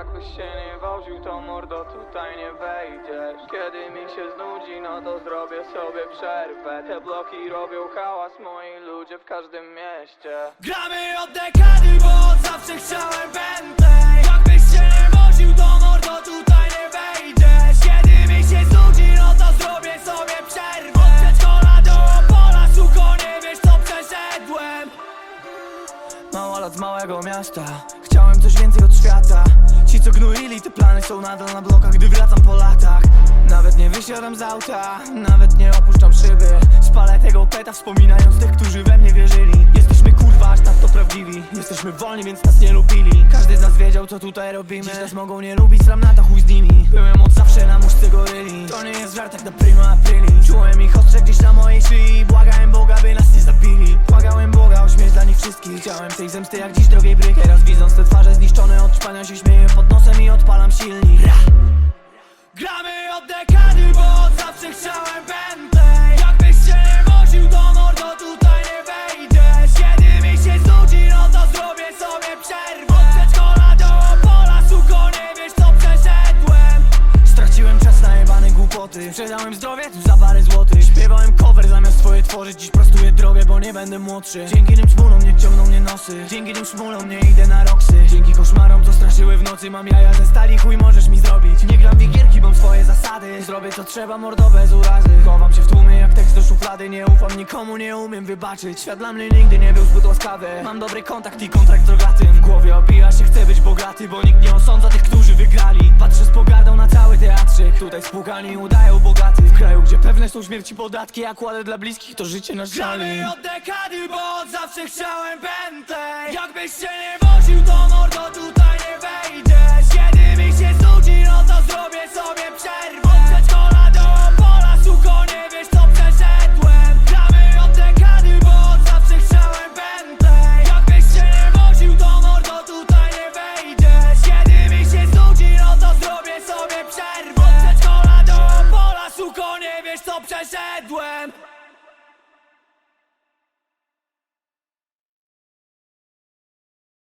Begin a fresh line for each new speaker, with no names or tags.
Jakbyś się nie woził, to mordo tutaj nie wejdziesz. Kiedy mi się znudzi, no to zrobię sobie przerwę. Te bloki robią hałas, moi ludzie w każdym mieście.
Gramy od dekady, bo od zawsze chciałem Bentley Jakbyś się nie woził, to mordo tutaj nie wejdziesz. Kiedy mi się znudzi, no to zrobię sobie przerwę. Od przedszkola do Opola, suko, nie wiesz co przeszedłem. Małolat z małego miasta. Chciałem coś więcej od świata są nadal na blokach Gdy wracam po latach. Nawet nie wysiadam z auta Nawet nie opuszczam szyby. Spalę tego peta wspominając tych, którzy we mnie wierzyli. Jesteśmy kurwa aż tak to prawdziwi. Jesteśmy wolni, więc nas nie lubili. Każdy z nas wiedział co tutaj robimy. Dziś nas mogą nie lubić, sram na to chuj z nimi. Byłem od zawsze na muszce goryli. To nie jest żart jak na prima aprili Czułem ich ostrze gdzieś na mojej szyi. Błagałem Boga, by nas nie zabili. Błagałem Boga o śmierć dla nich wszystkich. Chciałem tej zemsty jak dziś drogiej bryk Teraz widząc te twarze zniszczone od ćpania się śmieję głupoty Sprzedałem zdrowie za parę złotych. Śpiewałem cover zamiast swoje tworzyć Dziś prostuję drogę, bo nie będę młodszy. Dzięki tym szmulom nie ciągną mnie nosy. Dzięki tym szmulom nie idę na roksy. Dzięki koszmarom co straszyły w nocy Mam jaja ze stali, chuj możesz mi zrobić. Nie gram w mam swoje zasady. Zrobię co trzeba, mordo bez urazy. Chowam się w tłumie jak tekst do szuflady. Nie ufam nikomu, nie umiem wybaczyć. Świat dla mnie nigdy nie był zbyt łaskawy. Mam dobry kontakt i kontrakt z rogatym. W głowie opija się, chcę być bogaty Bo nikt nie spłukani udają bogaty W kraju, gdzie pewne są śmierci podatki A kładę dla bliskich to życie na żali od dekady, bo od zawsze chciałem Bentley Jakbyś się nie woził, to mordo wiesz co przeszedłem